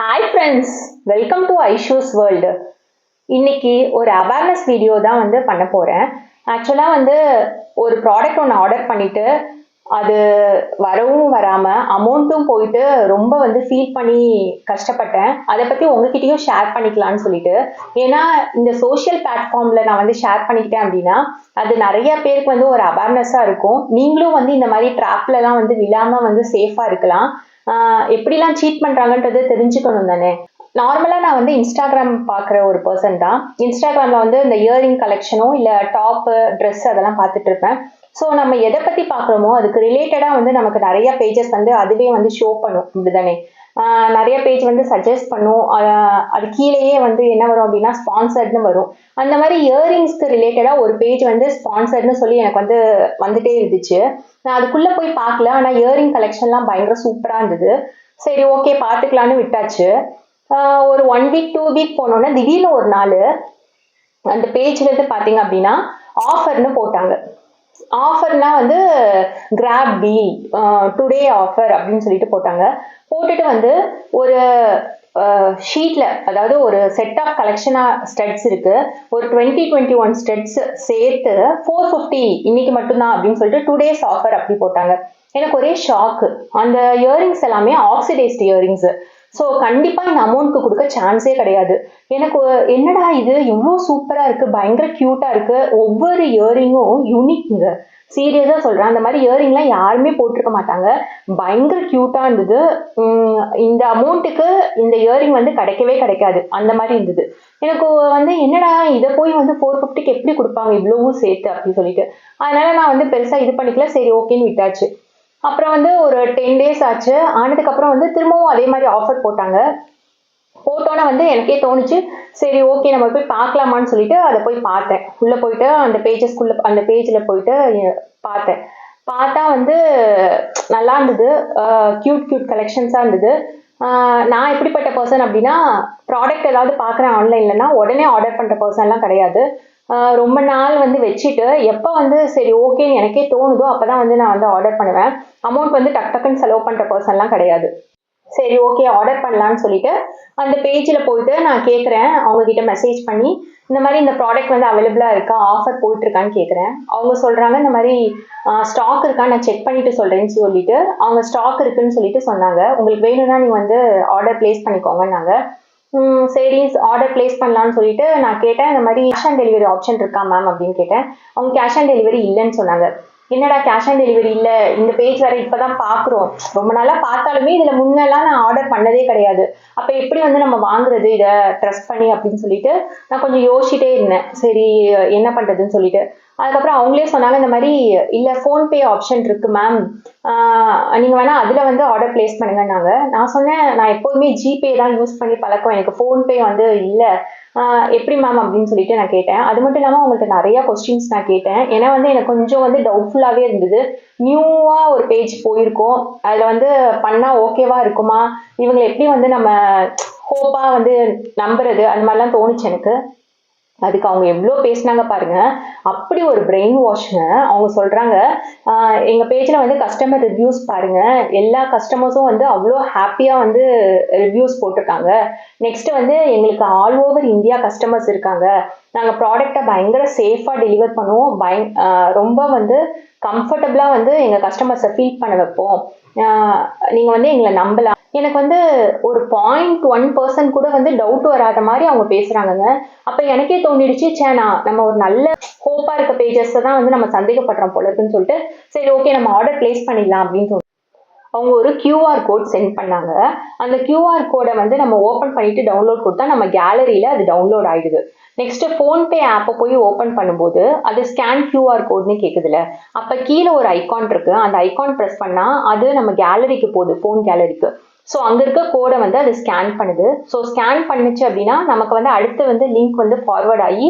Hi friends welcome to Aishu's world இன்னைக்கு ஒரு awareness video தான் வந்து பண்ண போகிறேன் ஆக்சுவலாக வந்து ஒரு ப்ராடக்ட் ஒன்று ஆர்டர் பண்ணிவிட்டு அது வரவும் வராமல் அமௌண்ட்டும் போயிட்டு ரொம்ப வந்து ஃபீல் பண்ணி கஷ்டப்பட்டேன். அதை பற்றி உங்ககிட்டயும் ஷேர் பண்ணிக்கலான்னு சொல்லிட்டு. ஏன்னா இந்த சோஷியல் பிளாட்ஃபார்மில் நான் வந்து ஷேர் பண்ணிக்கிட்டேன் அப்படின்னா அது நிறைய பேருக்கு வந்து ஒரு அவேர்னஸாக இருக்கும். நீங்களும் வந்து இந்த மாதிரி ட்ராப்லலாம் வந்து விழாமல் வந்து சேஃபாக இருக்கலாம். எப்படிலாம் சீட் பண்ணுறாங்கன்றது தெரிஞ்சுக்கணும் தானே. நார்மலாக நான் வந்து இன்ஸ்டாகிராம் பார்க்குற ஒரு பர்சன் தான். இன்ஸ்டாகிராமில் வந்து இந்த இயரிங் கலெக்ஷனோ இல்லை டாப்பு ட்ரெஸ் அதெல்லாம் பார்த்துட்டு இருப்பேன் ஸோ நம்ம எதை பற்றி பார்க்குறோமோ அதுக்கு ரிலேட்டடாக வந்து நமக்கு நிறைய பேஜஸ் வந்து அதுவே வந்து ஷோ பண்ணும். இப்படிதானே தானே நிறைய பேஜ் வந்து சஜஸ்ட் பண்ணும். அது கீழேயே வந்து என்ன வரும் அப்படின்னா ஸ்பான்சர்ட்னு வரும். அந்த மாதிரி இயரிங்ஸ்க்கு ரிலேட்டடாக ஒரு பேஜ் வந்து ஸ்பான்சர்னு சொல்லி எனக்கு வந்து வந்துட்டே இருந்துச்சு. நான் அதுக்குள்ளே போய் பார்க்கல. ஆனால் இயரிங் கலெக்ஷன்லாம் பயங்கர சூப்பராக இருந்தது. சரி ஓகே பார்த்துக்கலான்னு விட்டாச்சு. ஒரு ஒன் வீக் டூ வீக் போனோன்னே திடீர்னு ஒரு நாள் அந்த பேஜ்லேருந்து பார்த்தீங்க அப்படின்னா ஆஃபர்னு போட்டாங்க. ஆஃபர்னா வந்து கிராப் டீல் டுடே ஆஃபர் அப்படின்னு சொல்லிட்டு போட்டாங்க. போட்டுட்டு வந்து ஒரு ஷீட்ல அதாவது ஒரு செட் ஆஃப் கலெக்ஷனா ஸ்டட்ஸ் இருக்கு. ஒரு டுவெண்ட்டி டுவெண்ட்டி ஒன் ஸ்டட்ஸ் சேர்த்து ஃபோர் ஃபிஃப்டி இன்னைக்கு மட்டும்தான் அப்படின்னு சொல்லிட்டு டூ டேஸ் ஆஃபர் அப்படி போட்டாங்க. எனக்கு ஒரே ஷாக்கு அந்த இயரிங்ஸ் எல்லாமே ஆக்சிடைஸ்ட் இயரிங்ஸ் ஸோ கண்டிப்பாக இந்த அமௌண்ட்க்கு கொடுக்க சான்ஸே கிடையாது. எனக்கு என்னடா இது? எவ்வளோ சூப்பராக இருக்குது பயங்கர க்யூட்டாக இருக்குது ஒவ்வொரு இயரிங்கும் யூனிக்குங்க சீரியஸாக சொல்கிறேன் அந்த மாதிரி இயரிங்லாம் யாருமே போட்டிருக்க மாட்டாங்க. பயங்கர க்யூட்டாக இருந்தது. இந்த அமௌண்ட்டுக்கு இந்த இயரிங் வந்து கிடைக்கவே கிடைக்காது. அந்த மாதிரி இருந்தது. எனக்கு வந்து என்னடா இதை போய் வந்து ஃபோர் ஃபிஃப்டிக்கு எப்படி கொடுப்பாங்க? இவ்வளவும் சேர்த்து அப்படின்னு சொல்லிட்டு. அதனால நான் வந்து பெருசாக இது பண்ணிக்கல. சரி ஓகேன்னு விட்டாச்சு. அப்புறம் வந்து ஒரு டென் டேஸ் ஆச்சு. ஆனதுக்கப்புறம் வந்து திரும்பவும் அதே மாதிரி ஆஃபர் போட்டாங்க. போட்டோன்னே வந்து எனக்கே தோணுச்சு. சரி ஓகே நம்ம போய் பார்க்கலாமான்னு சொல்லிட்டு அதை போய் பார்த்தேன். உள்ளே போயிட்டு அந்த பேஜஸ்க்குள்ளே அந்த பேஜில் போயிட்டு பார்த்தேன். பார்த்தா வந்து நல்லா இருந்தது. க்யூட் க்யூட் கலெக்ஷன்ஸாக இருந்தது. நான் எப்படிப்பட்ட பர்சன் அப்படின்னா ப்ராடக்ட் ஏதாவது பார்க்குறேன் ஆன்லைன்லனா உடனே ஆர்டர் பண்ணுற பர்சன்லாம் கிடையாது. ரொம்ப நாள் வந்து வச்சுட்டு எப்போ வந்து சரி ஓகேன்னு எனக்கே தோணுதோ அப்போ தான் வந்து நான் வந்து ஆர்டர் பண்ணுவேன். அமௌண்ட் வந்து டக் டக்குன்னு செலவு பண்ணுற பர்சன்லாம் கிடையாது. சரி ஓகே ஆர்டர் பண்ணலான்னு சொல்லிட்டு அந்த பேஜில் போயிட்டு நான் கேட்குறேன் அவங்க கிட்ட மெசேஜ் பண்ணி இந்த மாதிரி இந்த ப்ராடக்ட் வந்து அவைலபிளாக இருக்கா? ஆஃபர் போயிட்டுருக்கான்னு கேட்குறேன் அவங்க சொல்கிறாங்க இந்த மாதிரி ஸ்டாக் இருக்கா? நான் செக் பண்ணிட்டு சொல்கிறேன்னு சொல்லிட்டு அவங்க ஸ்டாக் இருக்குன்னு சொல்லிட்டு சொன்னாங்க. உங்களுக்கு வேணும்னா நீங்கள் வந்து ஆர்டர் ப்ளேஸ் பண்ணிக்கோங்கன்னாங்க. சரி ஆர்டர் ப்ளேஸ் பண்ணலான்னு சொல்லிட்டு நான் கேட்டேன். இந்த மாதிரி கேஷ் ஆன் டெலிவரி ஆப்ஷன் இருக்கா மேம் அப்படின்னு கேட்டேன். அவங்க கேஷ் ஆன் டெலிவரி இல்லைன்னு சொன்னாங்க. என்னடா கேஷ் ஆன் டெலிவரி இல்லை? இந்த பேஜ் வேற இப்பதான் பார்க்குறோம் ரொம்ப நாளா பார்த்தாலுமே இதுல முன்னெல்லாம் நான் ஆர்டர் பண்ணதே கிடையாது. அப்ப எப்படி வந்து நம்ம வாங்குறது இதை ட்ரஸ்ட் பண்ணி அப்படின்னு சொல்லிட்டு நான் கொஞ்சம் யோசிச்சுட்டே இருந்தேன். சரி என்ன பண்றதுன்னு சொல்லிட்டு. அதுக்கப்புறம் அவங்களே சொன்னாங்க இந்த மாதிரி இல்ல ஃபோன்பே ஆப்ஷன் இருக்கு மேம் நீங்க வேணா அதுல வந்து ஆர்டர் பிளேஸ் பண்ணுங்கன்னாங்க. நான் சொன்னேன் நான் எப்போதுமே ஜிபே தான் யூஸ் பண்ணி பழக்கம். எனக்கு ஃபோன்பே வந்து இல்லை. எப்படி மேம் அப்படின்னு சொல்லிட்டு நான் கேட்டேன். அது மட்டும் இல்லாமல் உங்கள்கிட்ட நிறைய கொஸ்டின்ஸ் நான் கேட்டேன். ஏன்னா வந்து எனக்கு கொஞ்சம் வந்து டவுட்ஃபுல்லாகவே இருந்தது. நியூவாக ஒரு பேஜ் போயிருக்கோம். அதில் வந்து பண்ணால் ஓகேவா இருக்குமா? இவங்களை எப்படி வந்து நம்ம ஹோப்பாக வந்து நம்புறது? அந்த மாதிரிலாம் தோணுச்சு எனக்கு. அதுக்கு அவங்க எவ்வளோ பேசினாங்க பாருங்க. அப்படி ஒரு பிரெயின் வாஷ்ங்க அவங்க சொல்கிறாங்க எங்கள் பேஜில் வந்து கஸ்டமர் ரிவ்யூஸ் பாருங்க. எல்லா கஸ்டமர்ஸும் வந்து அவ்வளோ ஹாப்பியாக வந்து ரிவ்யூஸ் போட்டிருக்காங்க. நெக்ஸ்ட் வந்து எங்களுக்கு ஆல் ஓவர் இந்தியா கஸ்டமர்ஸ் இருக்காங்க. நாங்கள் ப்ராடக்டை பயங்கர சேஃபாக டெலிவர் பண்ணுவோம். பய ரொம்ப வந்து கம்ஃபர்டபுளாக வந்து எங்கள் கஸ்டமர்ஸை ஃபீல் பண்ண வைப்போம். நீங்கள் வந்து எங்களை நம்பலாம். எனக்கு வந்து ஒரு பாயிண்ட் ஒன் பர்சன்ட் கூட வந்து டவுட் வராத மாதிரி அவங்க பேசுறாங்கங்க. அப்ப எனக்கே தோணிடுச்சு சேனா நம்ம ஒரு நல்ல ஹோப்பா இருக்க பேஜஸ் தான் வந்து நம்ம சந்தேகப்படுறோம் போல இருக்குன்னு சொல்லிட்டு சரி ஓகே நம்ம ஆர்டர் பிளேஸ் பண்ணிடலாம் அப்படின்னு தோணுச்சு. அவங்க ஒரு கியூஆர் கோட் சென்ட் பண்ணாங்க. அந்த கியூஆர் கோடை வந்து நம்ம ஓப்பன் பண்ணிட்டு டவுன்லோட் கொடுத்தா நம்ம கேலரியில அது டவுன்லோட் ஆயிடுது. நெக்ஸ்ட் ஃபோன்பே ஆப்பை போய் ஓப்பன் பண்ணும்போது அது ஸ்கேன் கியூஆர் கோட்னு கேட்குதுல அப்போ கீழே ஒரு ஐகான் இருக்கு. அந்த ஐகான் ப்ரெஸ் பண்ணா அது நம்ம கேலரிக்கு போகுது ஃபோன் கேலரிக்கு ஸோ அங்கே இருக்க கோடை வந்து அது ஸ்கேன் பண்ணுது. ஸோ ஸ்கேன் பண்ணுச்சு அப்படின்னா நமக்கு வந்து அடுத்து வந்து லிங்க் வந்து ஃபார்வர்ட் ஆகி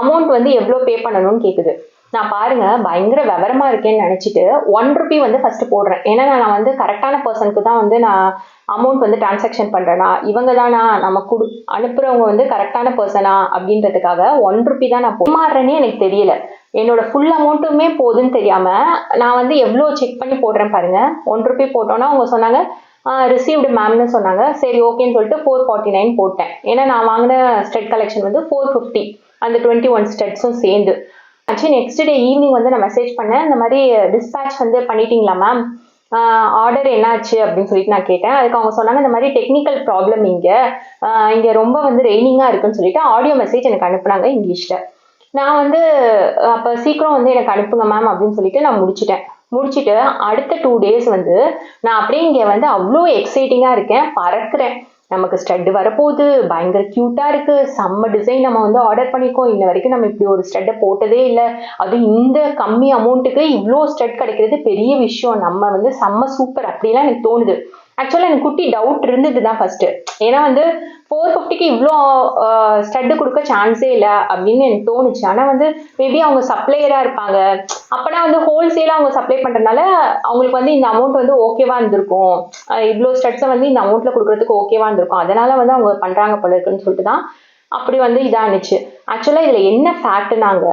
அமௌண்ட் வந்து எவ்வளோ பே பண்ணணும்னு கேட்குது நான் பாருங்க பயங்கர விவரமா இருக்கேன்னு நினைச்சிட்டு ஒன் ருபி வந்து ஃபர்ஸ்ட் போடுறேன். ஏன்னா நான் வந்து கரெக்டான பர்சனுக்கு தான் வந்து நான் அமௌண்ட் வந்து டிரான்சாக்ஷன் பண்றேனா இவங்க தானா நம்ம குடு அனுப்புறவங்க வந்து கரெக்டான பர்சனா அப்படின்றதுக்காக ஒன் ருபி தான் நான் மாறுறேனே எனக்கு தெரியல. என்னோட ஃபுல் அமௌண்ட்டுமே போதுன்னு தெரியாம நான் வந்து எவ்வளோ செக் பண்ணி போடுறேன் பாருங்க. ஒன் ருபி போட்டோன்னா அவங்க சொன்னாங்க ரிசீவ்டு மேம்னு சொன்னாங்க. சரி ஓகேன்னு சொல்லிட்டு ஃபோர் ஃபார்ட்டி நைன் போட்டேன். ஏன்னா நான் வாங்கின ஸ்டெட் கலெக்ஷன் வந்து ஃபோர் ஃபிஃப்டி அந்த டுவெண்ட்டி ஒன் ஸ்டெட்ஸும் சேர்ந்து. ஆக்சுவலி நெக்ஸ்ட் டே ஈவினிங் வந்து நான் மெசேஜ் பண்ணேன். இந்த மாதிரி டிஸ்பேச் வந்து பண்ணிட்டீங்களா மேம் ஆர்டர் என்னாச்சு அப்படின்னு சொல்லிட்டு நான் கேட்டேன். அதுக்கு அவங்க சொன்னாங்க இந்த மாதிரி டெக்னிக்கல் ப்ராப்ளம் இங்கே. இங்கே ரொம்ப வந்து ரெய்னிங்காக இருக்குன்னு சொல்லிட்டு ஆடியோ மெசேஜ் எனக்கு அனுப்புனாங்க இங்கிலீஷில். நான் வந்து அப்போ சீக்கிரம் வந்து எனக்கு அனுப்புங்க மேம் அப்படின்னு சொல்லிட்டு நான் முடிச்சிட்டேன். முடிச்சுட்டு அடுத்த டூ டேஸ் வந்து நான் அப்படியே இங்கே வந்து அவ்வளோ எக்ஸைட்டிங்காக இருக்கேன். பறக்கிறேன். நமக்கு ஸ்டட் வரப்போகுது. பயங்கர க்யூட்டாக இருக்குது செம்ம டிசைன் நம்ம வந்து ஆர்டர் பண்ணியிருக்கோம் இன்ன வரைக்கும் நம்ம இப்படி ஒரு ஸ்டட்டை போட்டதே இல்லை. அது இந்த கம்மி அமௌண்ட்டுக்கு இவ்வளோ ஸ்டட் கிடைக்கிறது பெரிய விஷயம். நம்ம வந்து செம்ம சூப்பர் அப்படிலாம் எனக்கு தோணுது. ஆக்சுவலாக எனக்கு குட்டி டவுட் இருந்தது தான் ஃபர்ஸ்ட் ஏன்னா வந்து ஃபோர் ஃபிஃப்டிக்கு இவ்வளோ ஸ்டட்டு கொடுக்க சான்ஸே இல்லை அப்படின்னு எனக்கு தோணுச்சு. ஆனால் வந்து மேபி அவங்க சப்ளையராக இருப்பாங்க. அப்போனா வந்து ஹோல்சேலாக அவங்க சப்ளை பண்ணுறதுனால அவங்களுக்கு வந்து இந்த அமௌண்ட் வந்து ஓகேவா இருந்திருக்கும். இவ்வளோ ஸ்டட்ஸை வந்து இந்த அமௌண்ட்டில் கொடுக்குறதுக்கு ஓகேவா இருந்திருக்கும். அதனால வந்து அவங்க பண்ணுறாங்க போல இருக்குன்னு சொல்லிட்டு தான் அப்படி வந்து இதாக இருந்துச்சு ஆக்சுவலாக இதில் என்ன ஃபேக்ட்னாங்க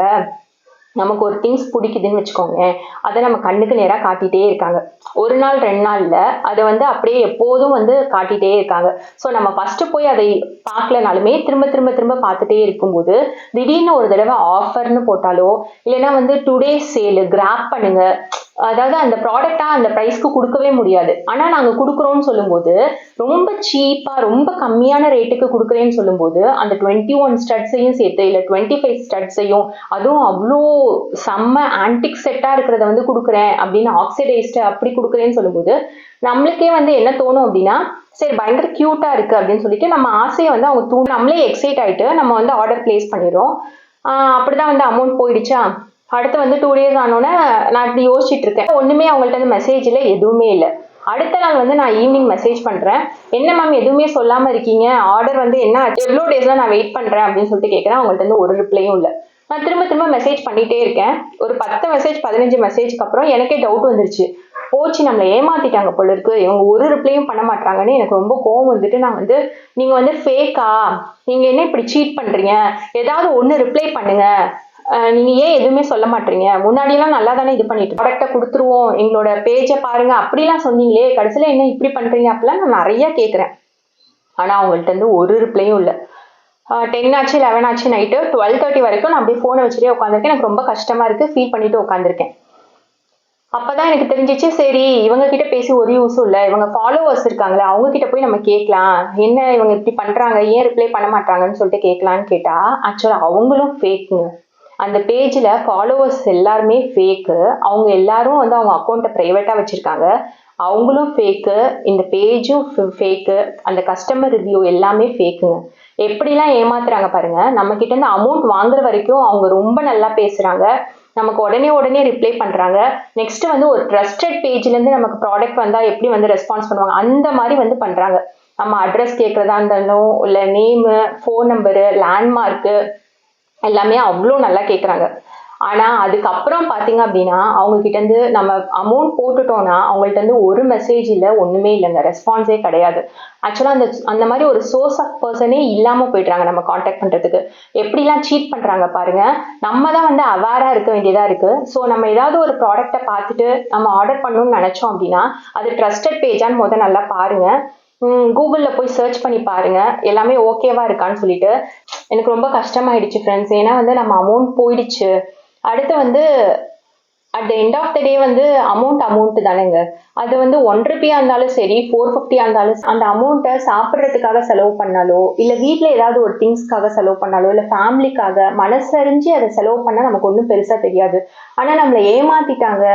நமக்கு ஒரு திங்ஸ் பிடிக்குதுன்னு வச்சுக்கோங்க. அதை நம்ம கண்ணுக்கு நேராக காட்டிகிட்டே இருக்காங்க. ஒரு நாள் ரெண்டு நாளில் அதை வந்து அப்படியே எப்போதும் வந்து காட்டிகிட்டே இருக்காங்க. ஸோ நம்ம ஃபஸ்ட்டு போய் அதை பார்க்கலனாலுமே திரும்ப திரும்ப திரும்ப பார்த்துட்டே இருக்கும்போது திடீர்னு ஒரு தடவை ஆஃபர்னு போட்டாலோ இல்லைன்னா வந்து டுடே சேலு கிராப் பண்ணுங்க அதாவது அந்த ப்ராடக்டா அந்த ப்ரைஸ்க்கு கொடுக்கவே முடியாது. ஆனால் நாங்கள் கொடுக்குறோம்னு சொல்லும்போது ரொம்ப சீப்பாக ரொம்ப கம்மியான ரேட்டுக்கு கொடுக்குறேன்னு சொல்லும்போது அந்த டுவெண்ட்டி ஒன் ஸ்டட்ஸையும் சேர்த்து இல்லை டுவெண்ட்டி ஃபைவ் ஸ்டட்ஸையும் அதுவும் அவ்வளோ செம்ம ஆன்டிக் செட்டாக இருக்கிறத வந்து கொடுக்குறேன் அப்படின்னு ஆக்சிடைஸ்டு அப்படி கொடுக்குறேன்னு சொல்லும்போது நம்மளுக்கே வந்து என்ன தோணும் அப்படின்னா சரி பயங்கர கியூட்டா இருக்குது அப்படின்னு சொல்லிட்டு நம்ம ஆசையை வந்து அவங்க தூ நம்மளே எக்ஸைட் ஆகிட்டு நம்ம வந்து ஆர்டர் பிளேஸ் பண்ணிடுறோம். அப்படிதான் வந்து அமௌண்ட் போயிடுச்சா? அடுத்து வந்து டூ டேஸ் ஆனோன்னே நான் இப்படி யோசிச்சுட்டு இருக்கேன் ஒன்றுமே அவங்கள்ட்ட வந்து மெசேஜில் எதுவுமே இல்லை. அடுத்த நாள் வந்து நான் ஈவினிங் மெசேஜ் பண்ணுறேன் என்ன மேம் எதுவுமே சொல்லாமல் இருக்கீங்க? ஆர்டர் வந்து என்ன எவ்வளோ டேஸ்லாம் நான் வெயிட் பண்ணுறேன் அப்படின்னு சொல்லிட்டு கேட்குறேன் அவங்கள்ட்ட வந்து ஒரு ரிப்ளையும் இல்லை. நான் திரும்ப திரும்ப மெசேஜ் பண்ணிகிட்டே இருக்கேன். ஒரு பத்து மெசேஜ் பதினஞ்சு மெசேஜ்க்கு அப்புறம் எனக்கே டவுட் வந்துருச்சு. போச்சு நம்மளை ஏமாத்திட்டாங்க போல இருக்கு. இவங்க ஒரு ரிப்ளையும் பண்ண மாட்டாங்கன்னு எனக்கு ரொம்ப கோவம் வந்துட்டு நான் வந்து நீங்க வந்து ஃபேக்கா நீங்க என்ன இப்படி சீட் பண்றீங்க? ஏதாவது ஒன்று ரிப்ளை பண்ணுங்க. நீங்க ஏன் எதுவுமே சொல்ல மாட்டீங்க? முன்னாடியெல்லாம் நல்லா தானே இது பண்ணிட்டு ப்ராடக்டை கொடுத்துருவோம். எங்களோட பேஜை பாருங்க. அப்படிலாம் சொன்னீங்களே கடைசியில் என்ன இப்படி பண்றீங்க? அப்படிலாம் நான் நிறைய கேட்குறேன் ஆனா அவங்கள்ட்ட இருந்து ஒரு ரிப்ளையும் இல்லை. டென் ஆச்சு லெவன் ஆச்சு நைட்டு டுவெல் தேர்ட்டி வரைக்கும் நான் அப்படியே ஃபோனை வச்சுட்டே உட்காந்துருக்கேன் எனக்கு ரொம்ப கஷ்டமா இருக்கு. ஃபீல் பண்ணிட்டு உட்காந்துருக்கேன் அப்பதான் எனக்கு தெரிஞ்சிச்சு சரி இவங்க கிட்ட பேசி ஒரு யூஸும் இல்லை. இவங்க ஃபாலோவர்ஸ் இருக்காங்களே அவங்க கிட்ட போய் நம்ம கேட்கலாம். என்ன இவங்க இப்படி பண்றாங்க? ஏன் ரிப்ளை பண்ண மாட்டாங்கன்னு சொல்லிட்டு கேட்கலான்னு கேட்டா ஆக்சுவலா அவங்களும் ஃபேக்குங்க அந்த பேஜில் ஃபாலோவர்ஸ் எல்லாருமே ஃபேக்கு அவங்க எல்லாரும் வந்து அவங்க அக்கௌண்ட்டை ப்ரைவேட்டாக வச்சுருக்காங்க. அவங்களும் ஃபேக்கு இந்த பேஜும் ஃபேக்கு அந்த கஸ்டமர் ரிவ்யூ எல்லாமே ஃபேக்குங்க எப்படிலாம் ஏமாத்துறாங்க பாருங்க. நம்ம கிட்ட இருந்து அமௌண்ட் வாங்குற வரைக்கும் அவங்க ரொம்ப நல்லா பேசுறாங்க. நமக்கு உடனே உடனே ரிப்ளை பண்றாங்க. நெக்ஸ்ட் வந்து ஒரு ட்ரஸ்டட் பேஜ்லேருந்து நமக்கு ப்ராடக்ட் வந்தா எப்படி வந்து ரெஸ்பான்ஸ் பண்ணுவாங்க? அந்த மாதிரி வந்து பண்றாங்க. நம்ம அட்ரஸ் கேட்கறதா இருந்தாலும் இல்லை நேமு ஃபோன் நம்பரு லேண்ட்மார்க்கு எல்லாமே அவ்வளோ நல்லா கேட்குறாங்க ஆனால் அதுக்கப்புறம் பார்த்தீங்க அப்படின்னா அவங்கக்கிட்டேருந்து நம்ம அமௌண்ட் போட்டுட்டோம்னா அவங்கள்ட்ட ஒரு மெசேஜ் இல்லை ஒன்றுமே இல்லைங்க. ரெஸ்பான்ஸே கிடையாது. ஆக்சுவலாக அந்த அந்த மாதிரி ஒரு சோர்ஸ் ஆஃப் பர்சனே இல்லாமல் போயிடுறாங்க நம்ம காண்டாக்ட் பண்ணுறதுக்கு எப்படிலாம் சீட் பண்ணுறாங்க பாருங்க. நம்ம தான் வந்து அவேராக இருக்க வேண்டியதாக இருக்குது ஸோ நம்ம ஏதாவது ஒரு ப்ராடக்ட்டை பார்த்துட்டு நம்ம ஆர்டர் பண்ணணும்னு நினச்சோம் அப்படின்னா அது ட்ரஸ்டட் பேஜான்னு முதல் நல்லா பாருங்கள் கூகுளில் போய் சர்ச் பண்ணி பாருங்க. எல்லாமே ஓகேவா இருக்கான்னு சொல்லிட்டு. எனக்கு ரொம்ப கஷ்டமாயிடுச்சு ஃப்ரெண்ட்ஸ் ஏன்னா வந்து நம்ம அமௌண்ட் போயிடுச்சு. அடுத்து வந்து at the end of the day வந்து அமௌண்ட் அமௌண்ட் தானேங்க. அது வந்து ஒன் ருபியா இருந்தாலும் சரி ஃபோர் ஃபிஃப்டியா இருந்தாலும் அந்த அமௌண்ட்டை சாப்பிட்றதுக்காக செலவு பண்ணாலோ இல்லை வீட்டில் ஏதாவது ஒரு திங்ஸ்க்காக செலவு பண்ணாலோ இல்லை ஃபேமிலிக்காக மனசறிஞ்சு அதை செலவு பண்ணால் நமக்கு ஒன்றும் பெருசாக தெரியாது. ஆனால் நம்மளை ஏமாத்திட்டாங்க.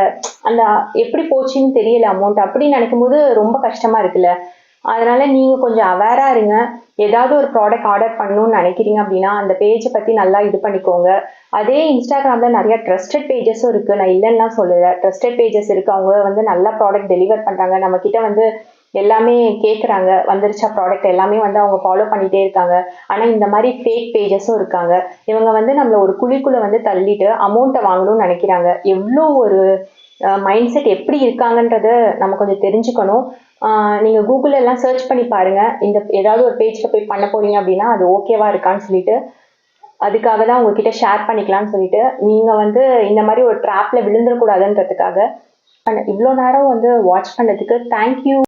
அந்த எப்படி போச்சுன்னு தெரியல அமௌண்ட் அப்படின்னு நினைக்கும் போது ரொம்ப கஷ்டமா இருக்குல்ல. அதனால நீங்கள் கொஞ்சம் அவேராக இருங்க. ஏதாவது ஒரு ப்ராடக்ட் ஆர்டர் பண்ணணும்னு நினைக்கிறீங்க அப்படின்னா அந்த பேஜை பற்றி நல்லா இது பண்ணிக்கோங்க. அதே இன்ஸ்டாகிராமில் நிறைய ட்ரஸ்டட் பேஜஸும் இருக்குது நான் இல்லைன்னா சொல்லலை. ட்ரஸ்டட் பேஜஸ் இருக்குது அவங்க வந்து நல்ல ப்ராடக்ட் டெலிவர் பண்ணுறாங்க நம்மக்கிட்ட வந்து எல்லாமே கேட்குறாங்க வந்துருச்சா ப்ராடக்ட் எல்லாமே வந்து அவங்க ஃபாலோ பண்ணிகிட்டே இருக்காங்க. ஆனால் இந்த மாதிரி ஃபேக் பேஜஸும் இருக்காங்க. இவங்க வந்து நம்மளை ஒரு குழிக்குள்ளே வந்து தள்ளிட்டு அமௌண்ட்டை வாங்கணும்னு நினைக்கிறாங்க. எவ்வளோ ஒரு மைண்ட் செட் எப்படி இருக்காங்கன்றத நம்ம கொஞ்சம் தெரிஞ்சுக்கணும். நீங்கள் கூகுளில் எல்லாம் சர்ச் பண்ணி பாருங்கள் இந்த ஏதாவது ஒரு பேஜில் போய் பண்ண போறீங்க அப்படின்னா அது ஓகேவா இருக்கான்னு சொல்லிட்டு அதுக்காக தான் உங்ககிட்ட ஷேர் பண்ணிக்கலாம்னு சொல்லிட்டு நீங்கள் வந்து இந்த மாதிரி ஒரு ட்ராப்பில் விழுந்துடக்கூடாதுன்றதுக்காக இவ்வளோ நேரம் வந்து வாட்ச் பண்ணதுக்கு தேங்க்யூ